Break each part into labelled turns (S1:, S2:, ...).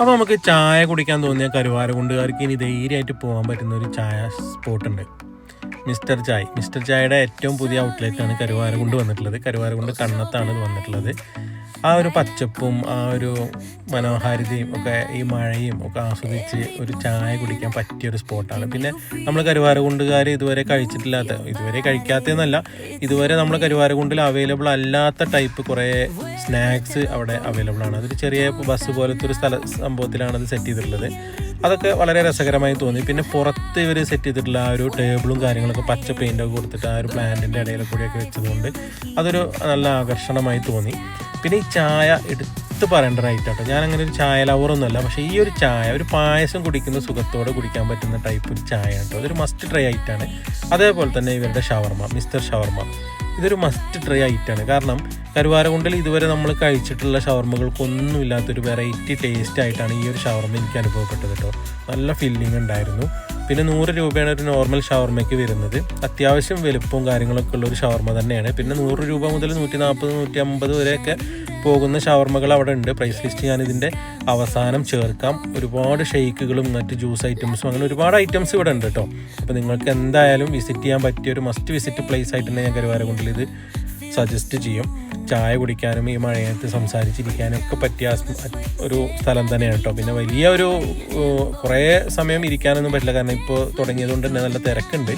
S1: അപ്പോൾ നമുക്ക് ചായ കുടിക്കാൻ തോന്നിയ കരുവാരകുണ്ടുകാർക്ക് ഇനി ധൈര്യമായിട്ട് പോകാൻ പറ്റുന്ന ഒരു ചായ സ്പോട്ട് ഉണ്ട്. മിസ്റ്റർ ചായ്. മിസ്റ്റർ ചായയുടെ ഏറ്റവും പുതിയ ഔട്ട്ലെറ്റാണ് കരുവാരകുണ്ട് വന്നിട്ടുള്ളത്. കരുവാരകുണ്ട് കണ്ണത്താണ് വന്നിട്ടുള്ളത്. ആ ഒരു പച്ചപ്പും ആ ഒരു മനോഹാരിതയും ഒക്കെ ഈ മഴയും ഒക്കെ ആസ്വദിച്ച് ഒരു ചായ കുടിക്കാൻ പറ്റിയ ഒരു സ്പോട്ടാണ്. പിന്നെ നമ്മൾ കരുവാരകുണ്ടുകാർ ഇതുവരെ കഴിച്ചിട്ടില്ലാത്ത ഇതുവരെ കഴിക്കാത്തതെന്നല്ല ഇതുവരെ നമ്മൾ കരുവാരകുണ്ടിൽ അവൈലബിൾ അല്ലാത്ത ടൈപ്പ് കുറേ സ്നാക്സ് അവിടെ അവൈലബിൾ ആണ്. അതൊരു ചെറിയ ബസ് പോലത്തെ ഒരു സ്ഥല സംഭവത്തിലാണ് അത് സെറ്റ് ചെയ്തിട്ടുള്ളത്. അതൊക്കെ വളരെ രസകരമായി തോന്നി. പിന്നെ പുറത്ത് ഇവർ സെറ്റ് ചെയ്തിട്ടുള്ള ആ ഒരു ടേബിളും കാര്യങ്ങളൊക്കെ പച്ച പെയിന്റൊക്കെ കൊടുത്തിട്ട് ആ ഒരു പ്ലാന്റിന്റെ ഇടയിൽ കൂടിയൊക്കെ വെച്ചതുകൊണ്ട് അതൊരു നല്ല ആകർഷണമായി തോന്നി. പിന്നെ ഈ ചായ എടുത്ത് പറയേണ്ട റൈറ്റ് ആട്ടോ. ഞാൻ അങ്ങനെ ഒരു ചായ ലവറൊന്നുമല്ല പക്ഷേ ഈ ഒരു ചായ ഒരു പായസം കുടിക്കുന്ന സുഖത്തോടെ കുടിക്കാൻ പറ്റുന്ന ടൈപ്പ് ഒരു ചായ കേട്ടോ അതൊരു മസ്റ്റ് ട്രൈ ആയിട്ടാണ്. അതേപോലെ തന്നെ ഇവരുടെ ഷവർമ മിസ്റ്റർ ഷവർമ. ഇതൊരു മസ്റ്റ് ട്രൈ ആയിട്ടാണ്. കാരണം കരുവാരകുണ്ടിൽ ഇതുവരെ നമ്മൾ കഴിച്ചിട്ടുള്ള ഷവർമകൾക്കൊന്നും ഇല്ലാത്തൊരു വെറൈറ്റി ടേസ്റ്റ് ആയിട്ടാണ് ഈ ഒരു ഷവർമ എനിക്ക് അനുഭവപ്പെട്ടത് കേട്ടോ. നല്ല ഫില്ലിംഗ് ഉണ്ടായിരുന്നു. പിന്നെ നൂറ് രൂപയാണ് ഒരു നോർമൽ ഷവർമയ്ക്ക് വരുന്നത്. അത്യാവശ്യം വലുപ്പവും കാര്യങ്ങളൊക്കെ ഉള്ള ഒരു ഷവർമ തന്നെയാണ്. പിന്നെ നൂറ് രൂപ മുതൽ നൂറ്റി നാൽപ്പത് നൂറ്റി അമ്പത് വരെയൊക്കെ പോകുന്ന ഷവർമകൾ അവിടെ ഉണ്ട്. പ്രൈസ് ലിസ്റ്റ് ഞാൻ ഇതിന്റെ അവസാനം ചേർക്കാം. ഒരുപാട് ഷെയ്ക്കുകളും മറ്റ് ജ്യൂസ് ഐറ്റംസും അങ്ങനെ ഒരുപാട് ഐറ്റംസ് ഇവിടെ ഉണ്ട് കേട്ടോ. അപ്പോൾ നിങ്ങൾക്ക് എന്തായാലും വിസിറ്റ് ചെയ്യാൻ പറ്റിയ ഒരു മസ്റ്റ് വിസിറ്റ് പ്ലേസ് ആയിട്ട് തന്നെ ഞാൻ കരുവാരകുണ്ടിൽ ഇത് സജസ്റ്റ് ചെയ്യും. ചായ കുടിക്കാനും ഈ മഴയത്ത് സംസാരിച്ചിരിക്കാനും ഒക്കെ പറ്റിയ ഒരു സ്ഥലം തന്നെയാണ് കേട്ടോ. പിന്നെ വലിയ ഒരു കുറേ സമയം ഇരിക്കാനൊന്നും പറ്റില്ല. കാരണം ഇപ്പോൾ തുടങ്ങിയതുകൊണ്ട് തന്നെ നല്ല തിരക്കുണ്ട്.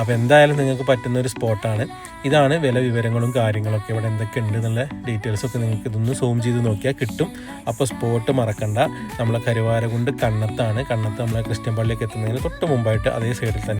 S1: അപ്പോൾ എന്തായാലും നിങ്ങൾക്ക് പറ്റുന്ന ഒരു സ്പോട്ടാണ്. ഇതാണ് വില വിവരങ്ങളും കാര്യങ്ങളൊക്കെ ഇവിടെ എന്തൊക്കെ ഉണ്ട് എന്നുള്ള ഡീറ്റെയിൽസൊക്കെ നിങ്ങൾക്ക് ഇതൊന്ന് സൂം ചെയ്ത് നോക്കിയാൽ കിട്ടും. അപ്പോൾ സ്പോട്ട് മറക്കണ്ട. നമ്മളെ കരുവാരകുണ്ട് കണ്ണത്താണ്. കണ്ണത്ത് നമ്മളെ ക്രിസ്ത്യൻ പള്ളിയൊക്കെ എത്തുന്നതിന് തൊട്ട് മുമ്പായിട്ട് അതേ സൈഡിൽ തന്നെ